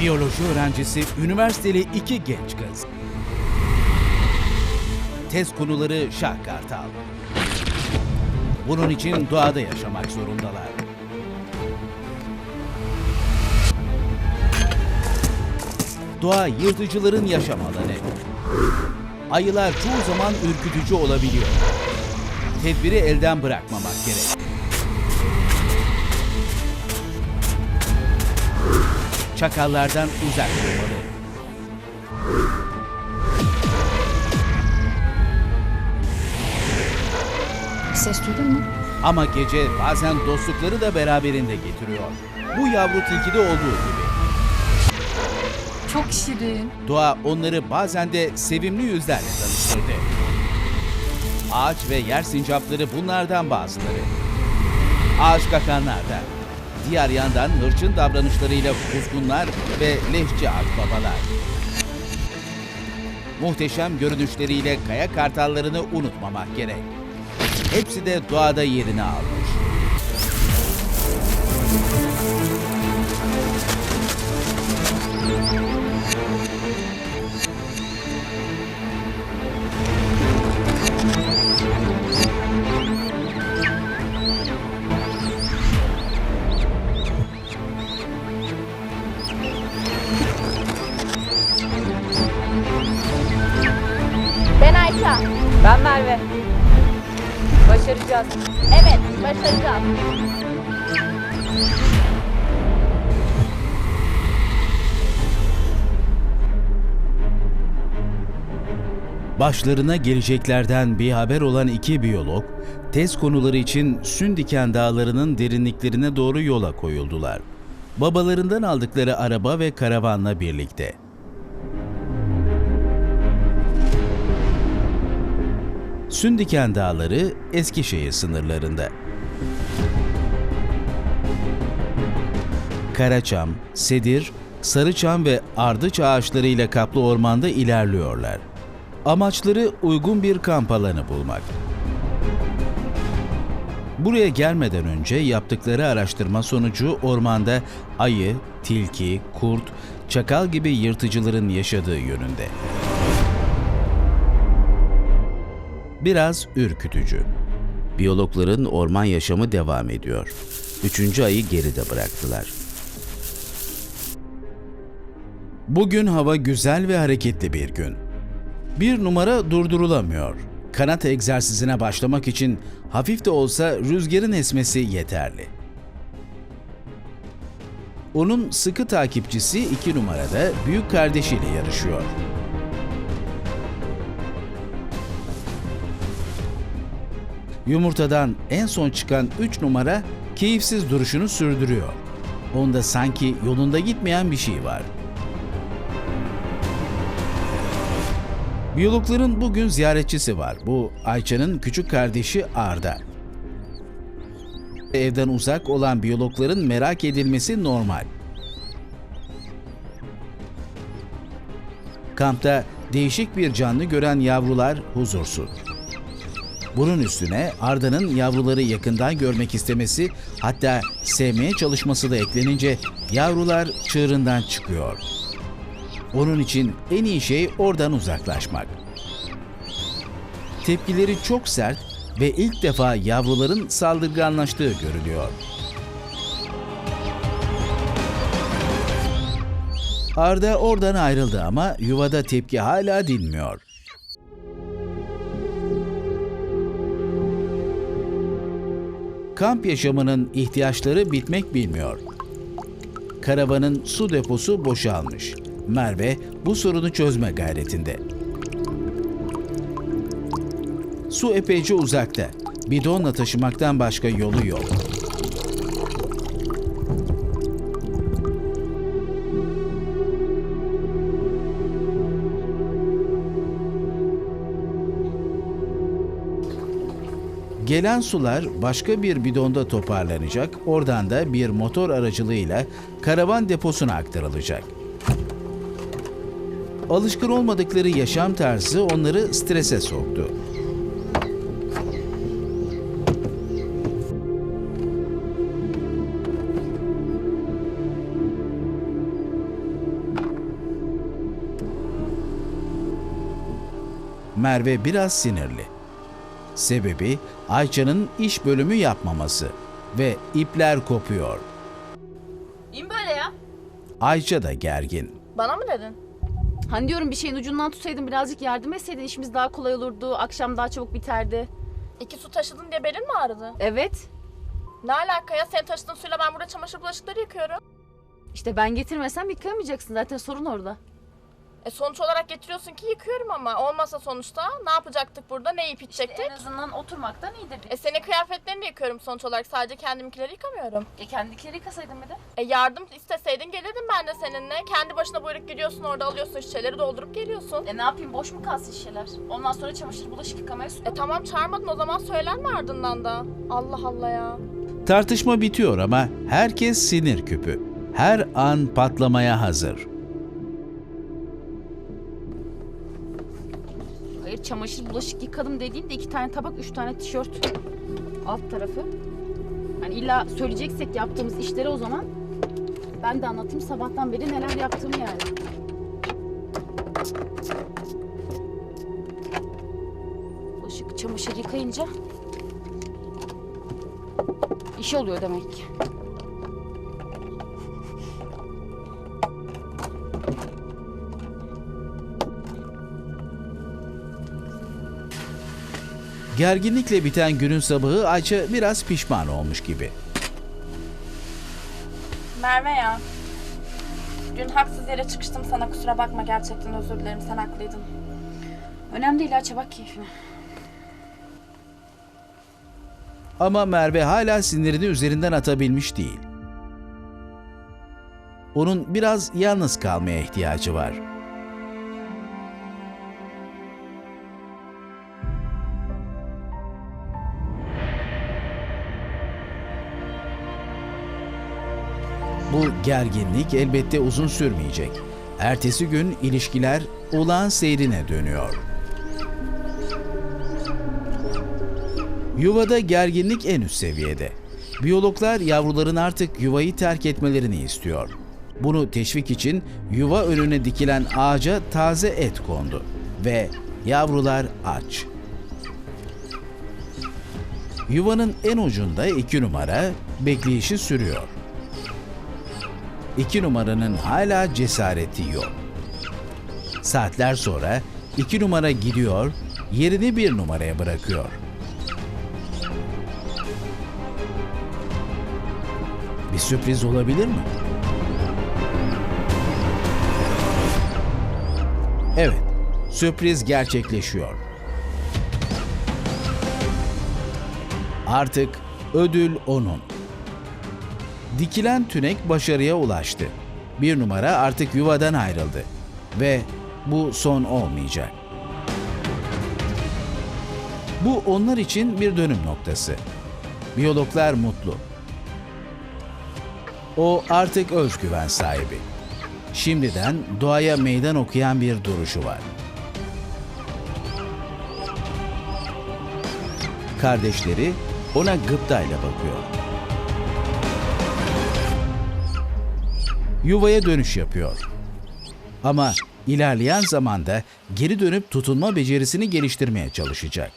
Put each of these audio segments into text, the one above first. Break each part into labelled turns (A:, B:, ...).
A: Biyoloji öğrencisi, üniversiteli iki genç kız. Test konuları şah kartal. Bunun için doğada yaşamak zorundalar. Doğa yırtıcıların yaşam alanı. Ayılar çoğu zaman ürkütücü olabiliyor. Tedbiri elden bırakmamak gerek. Çakallardan uzak durmalı.
B: Ses duydun mu?
A: Ama gece bazen dostlukları da beraberinde getiriyor. Bu yavru tilkide olduğu gibi.
B: Çok şirin.
A: Doğa onları bazen de sevimli yüzlerle tanıştırdı. Ağaç ve yer sincapları bunlardan bazıları. Ağaç kakanlar da. Diğer yandan hırçın davranışlarıyla kuzgunlar ve lehçe akbabalar. Muhteşem görünüşleriyle kaya kartallarını unutmamak gerek. Hepsi de doğada yerini almış.
C: Ben
D: Merve. Başaracağız.
C: Evet, başaracağız.
A: Başlarına geleceklerden bir haber olan iki biyolog, test konuları için Sündiken Dağları'nın derinliklerine doğru yola koyuldular. Babalarından aldıkları araba ve karavanla birlikte. Sündiken Dağları Eskişehir sınırlarında. Karaçam, sedir, sarıçam ve ardıç ağaçlarıyla kaplı ormanda ilerliyorlar. Amaçları uygun bir kamp alanı bulmak. Buraya gelmeden önce yaptıkları araştırma sonucu ormanda ayı, tilki, kurt, çakal gibi yırtıcıların yaşadığı yönünde. Biraz ürkütücü. Biyologların orman yaşamı devam ediyor. Üçüncü ayı geride bıraktılar. Bugün hava güzel ve hareketli bir gün. Bir numara durdurulamıyor. Kanat egzersizine başlamak için hafif de olsa rüzgarın esmesi yeterli. Onun sıkı takipçisi iki numarada büyük kardeşiyle yarışıyor. Yumurtadan en son çıkan 3 numara keyifsiz duruşunu sürdürüyor. Onda sanki yolunda gitmeyen bir şey var. Biyologların bugün ziyaretçisi var. Bu Ayça'nın küçük kardeşi Arda. Evden uzak olan biyologların merak edilmesi normal. Kampta değişik bir canlı gören yavrular huzursuz. Bunun üstüne Arda'nın yavruları yakından görmek istemesi hatta sevmeye çalışması da eklenince yavrular çığırından çıkıyor. Onun için en iyi şey oradan uzaklaşmak. Tepkileri çok sert ve ilk defa yavruların saldırganlaştığı görülüyor. Arda oradan ayrıldı ama yuvada tepki hala dinmiyor. Kamp yaşamının ihtiyaçları bitmek bilmiyor. Karavanın su deposu boşalmış. Merve bu sorunu çözme gayretinde. Su epeyce uzakta. Bidonla taşımaktan başka yolu yok. Gelen sular başka bir bidonda toparlanacak, oradan da bir motor aracılığıyla karavan deposuna aktarılacak. Alışkın olmadıkları yaşam tarzı onları strese soktu. Merve biraz sinirli. Sebebi Ayça'nın iş bölümü yapmaması ve ipler kopuyor.
B: İn böyle ya.
A: Ayça da gergin.
C: Bana mı dedin?
B: Hani diyorum bir şeyin ucundan tutsaydın birazcık yardım etseydin işimiz daha kolay olurdu. Akşam daha çabuk biterdi.
C: İki su taşıdın diye belin mi ağrıdı?
B: Evet.
C: Ne alaka ya? Sen taşıdığın suyla ben burada çamaşır bulaşıkları yıkıyorum.
B: İşte ben getirmesem yıkayamayacaksın zaten sorun orada.
C: E sonuç olarak getiriyorsun ki yıkıyorum ama. Olmasa sonuçta ne yapacaktık burada? Ne yiyip içecektik?
B: En azından oturmaktan iyidir.
C: E senin kıyafetlerini de yıkıyorum sonuç olarak. Sadece kendiminkileri yıkamıyorum.
B: E kendikileri yıkasaydın bir de.
C: E yardım isteseydin gelirdim ben de seninle. Kendi başına buyruk gidiyorsun orada alıyorsun şişeleri doldurup geliyorsun.
B: E ne yapayım boş mu kalsın şişeler? Ondan sonra çamaşır bulaşık yıkamaya sür.
C: E tamam çağırmadın o zaman söylenme ardından da. Allah Allah ya.
A: Tartışma bitiyor ama herkes sinir küpü. Her an patlamaya hazır.
B: Çamaşır bulaşık yıkadım dediğinde iki tane tabak üç tane tişört. Alt tarafı. Hani illa söyleyeceksek yaptığımız işleri o zaman ben de anlatayım sabahtan beri neler yaptığımı yani. Bulaşık çamaşır yıkayınca iş oluyor demek ki.
A: Gerginlikle biten günün sabahı Ayça biraz pişman olmuş gibi.
C: Merve ya. Dün haksız yere çıkıştım sana kusura bakma gerçekten özür dilerim sen haklıydın.
B: Önemli değil aç bak keyfine.
A: Ama Merve hala sinirini üzerinden atabilmiş değil. Onun biraz yalnız kalmaya ihtiyacı var. Bu gerginlik elbette uzun sürmeyecek. Ertesi gün ilişkiler olağan seyrine dönüyor. Yuvada gerginlik en üst seviyede. Biyologlar yavruların artık yuvayı terk etmelerini istiyor. Bunu teşvik için yuva önüne dikilen ağaca taze et kondu ve yavrular aç. Yuvanın en ucunda iki numara bekleyişi sürüyor. İki numaranın hala cesareti yok. Saatler sonra iki numara gidiyor, yerini bir numaraya bırakıyor. Bir sürpriz olabilir mi? Evet, sürpriz gerçekleşiyor. Artık ödül onun. Dikilen tünek başarıya ulaştı. Bir numara artık yuvadan ayrıldı. Ve bu son olmayacak. Bu onlar için bir dönüm noktası. Biyologlar mutlu. O artık özgüven sahibi. Şimdiden doğaya meydan okuyan bir duruşu var. Kardeşleri ona gıptayla bakıyor. Yuvaya dönüş yapıyor. Ama ilerleyen zamanda geri dönüp tutunma becerisini geliştirmeye çalışacak.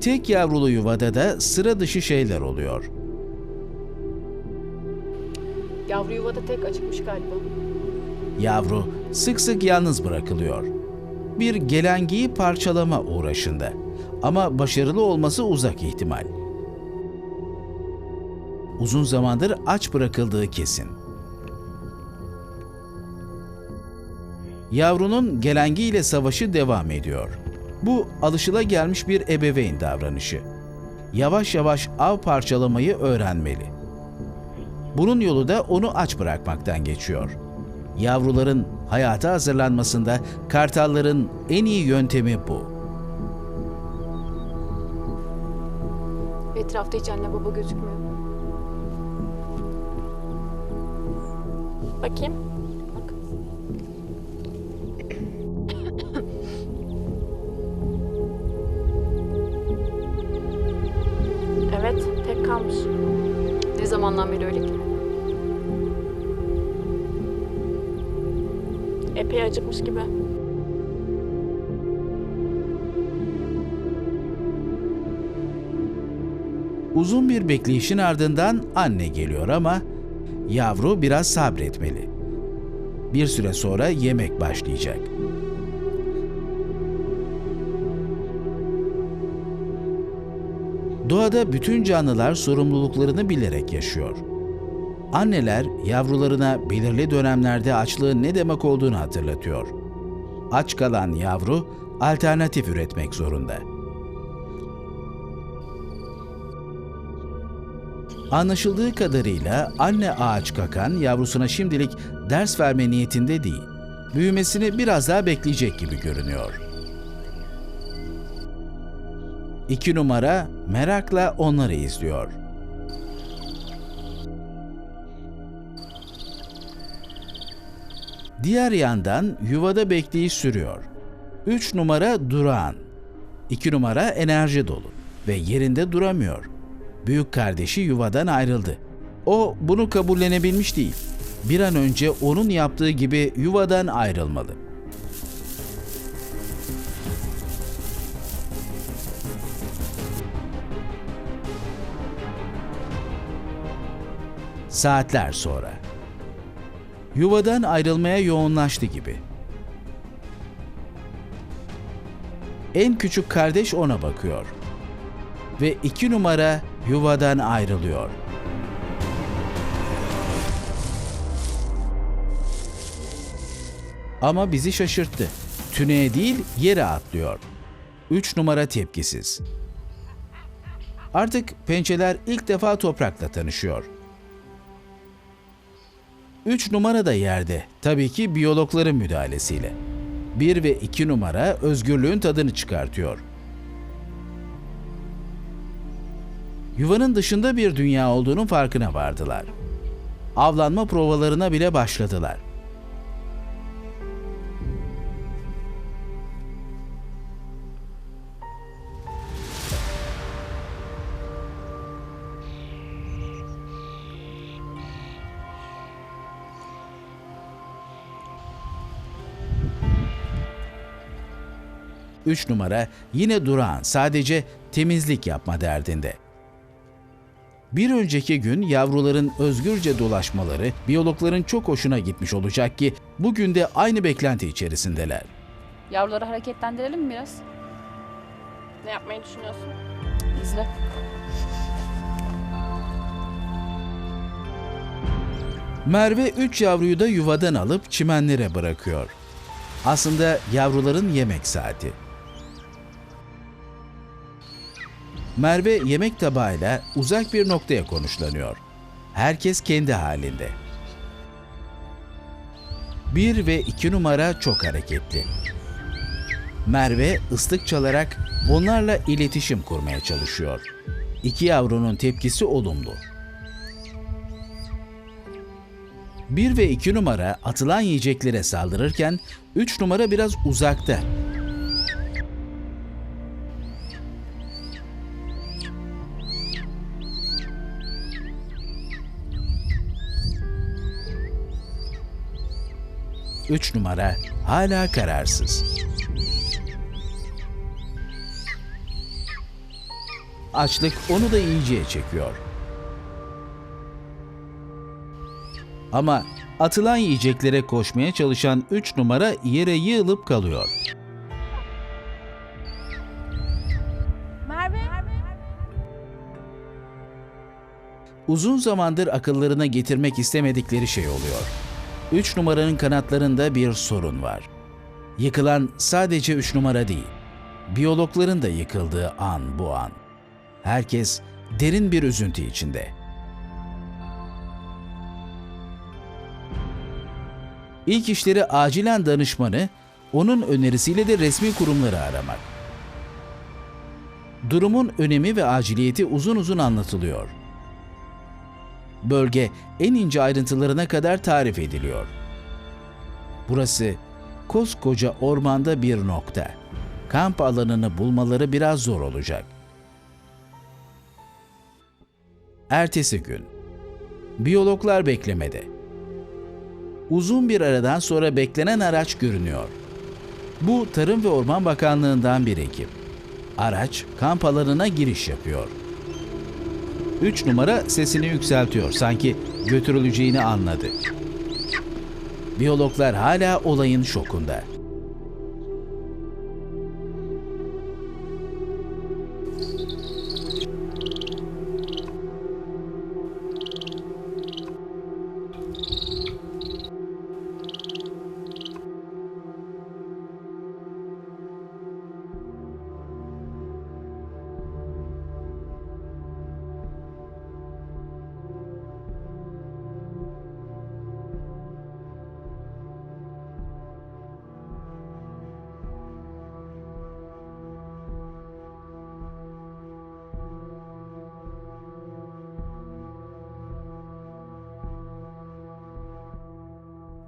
A: Tek yavrulu yuvada da sıra dışı şeyler oluyor.
B: Yavru yuvada tek acıkmış galiba.
A: Yavru sık sık yalnız bırakılıyor. Bir gelengiyi parçalama uğraşında. Ama başarılı olması uzak ihtimal. Uzun zamandır aç bırakıldığı kesin. Yavrunun gelengiyle savaşı devam ediyor. Bu alışılagelmiş bir ebeveyn davranışı. Yavaş yavaş av parçalamayı öğrenmeli. Bunun yolu da onu aç bırakmaktan geçiyor. Yavruların hayata hazırlanmasında kartalların en iyi yöntemi bu.
B: Etrafta hiç anne baba gözükmüyor.
C: Bakayım.
B: Bak.
C: tek kalmış.
B: Ne zamandan beri öyle ki?
C: Epey acıkmış gibi.
A: Uzun bir bekleyişin ardından anne geliyor ama yavru biraz sabretmeli. Bir süre sonra yemek başlayacak. Doğada bütün canlılar sorumluluklarını bilerek yaşıyor. Anneler yavrularına belirli dönemlerde açlığın ne demek olduğunu hatırlatıyor. Aç kalan yavru alternatif üretmek zorunda. Anlaşıldığı kadarıyla anne ağaç kakan yavrusuna şimdilik ders verme niyetinde değil. Büyümesini biraz daha bekleyecek gibi görünüyor. İki numara merakla onları izliyor. Diğer yandan yuvada bekleyiş sürüyor. 3 numara durağan. 2 numara enerji dolu ve yerinde duramıyor. Büyük kardeşi yuvadan ayrıldı. O bunu kabullenebilmiş değil. Bir an önce onun yaptığı gibi yuvadan ayrılmalı. Saatler sonra. Yuvadan ayrılmaya yoğunlaştı gibi. En küçük kardeş ona bakıyor. Ve iki numara yuvadan ayrılıyor. Ama bizi şaşırttı. Tüneye değil yere atlıyor. Üç numara tepkisiz. Artık pençeler ilk defa toprakla tanışıyor. Üç numara da yerde. Tabii ki biyologların müdahalesiyle. Bir ve iki numara özgürlüğün tadını çıkartıyor. Yuvanın dışında bir dünya olduğunun farkına vardılar. Avlanma provalarına bile başladılar. Üç numara yine durağan, sadece temizlik yapma derdinde. Bir önceki gün yavruların özgürce dolaşmaları biyologların çok hoşuna gitmiş olacak ki bugün de aynı beklenti içerisindeler.
B: Yavruları hareketlendirelim mi biraz?
C: Ne yapmayı düşünüyorsun?
B: İzle.
A: Merve üç yavruyu da yuvadan alıp çimenlere bırakıyor. Aslında yavruların yemek saati. Merve yemek tabağıyla uzak bir noktaya konuşlanıyor. Herkes kendi halinde. Bir ve iki numara çok hareketli. Merve ıslık çalarak onlarla iletişim kurmaya çalışıyor. İki yavrunun tepkisi olumlu. Bir ve iki numara atılan yiyeceklere saldırırken üç numara biraz uzakta. Üç numara hala kararsız. Açlık onu da iyiceye çekiyor. Ama atılan yiyeceklere koşmaya çalışan 3 numara yere yığılıp kalıyor.
C: Merve.
A: Uzun zamandır akıllarına getirmek istemedikleri şey oluyor. 3 numaranın kanatlarında bir sorun var. Yıkılan sadece 3 numara değil. Biyologların da yıkıldığı an bu an. Herkes derin bir üzüntü içinde. İlk işleri acilen danışmanı, onun önerisiyle de resmi kurumları aramak. Durumun önemi ve aciliyeti uzun uzun anlatılıyor. Bölge en ince ayrıntılarına kadar tarif ediliyor. Burası koskoca ormanda bir nokta. Kamp alanını bulmaları biraz zor olacak. Ertesi gün. Biyologlar beklemede. Uzun bir aradan sonra beklenen araç görünüyor. Bu Tarım ve Orman Bakanlığı'ndan bir ekip. Araç kamp alanına giriş yapıyor. 3 numara sesini yükseltiyor. Sanki götürüleceğini anladı. Biyologlar hala olayın şokunda.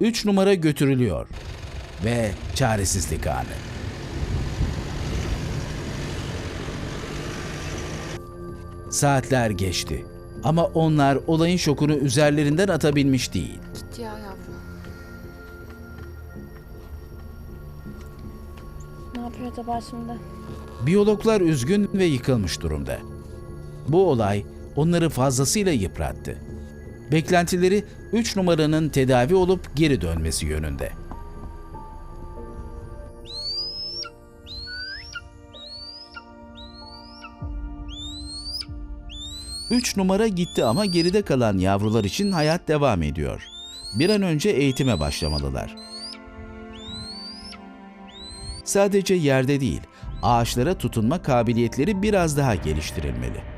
A: Üç numara götürülüyor ve çaresizlik anı. Saatler geçti ama onlar olayın şokunu üzerlerinden atabilmiş değil.
B: Gitti ya yavrum.
C: Ne yapıyor acaba şimdi?
A: Biyologlar üzgün ve yıkılmış durumda. Bu olay onları fazlasıyla yıprattı. Beklentileri 3 numaranın tedavi olup geri dönmesi yönünde. Üç numara gitti ama geride kalan yavrular için hayat devam ediyor. Bir an önce eğitime başlamalılar. Sadece yerde değil, ağaçlara tutunma kabiliyetleri biraz daha geliştirilmeli.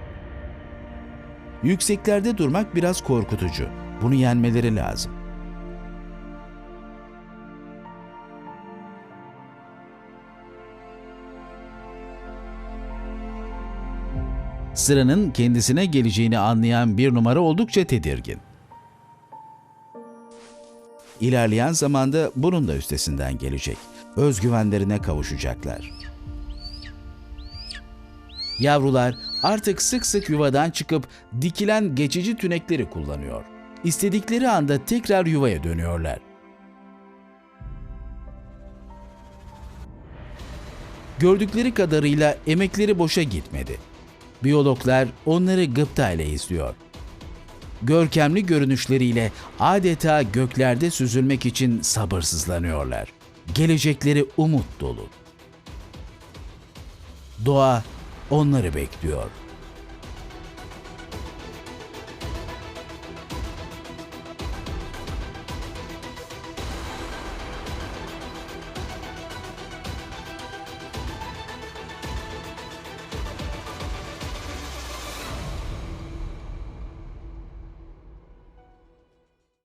A: Yükseklerde durmak biraz korkutucu. Bunu yenmeleri lazım. Sıranın kendisine geleceğini anlayan bir numara oldukça tedirgin. İlerleyen zamanda bunun da üstesinden gelecek. Özgüvenlerine kavuşacaklar. Yavrular artık sık sık yuvadan çıkıp dikilen geçici tünekleri kullanıyor. İstedikleri anda tekrar yuvaya dönüyorlar. Gördükleri kadarıyla emekleri boşa gitmedi. Biyologlar onları gıpta ile izliyor. Görkemli görünüşleriyle adeta göklerde süzülmek için sabırsızlanıyorlar. Gelecekleri umut dolu. Doğa onları bekliyor.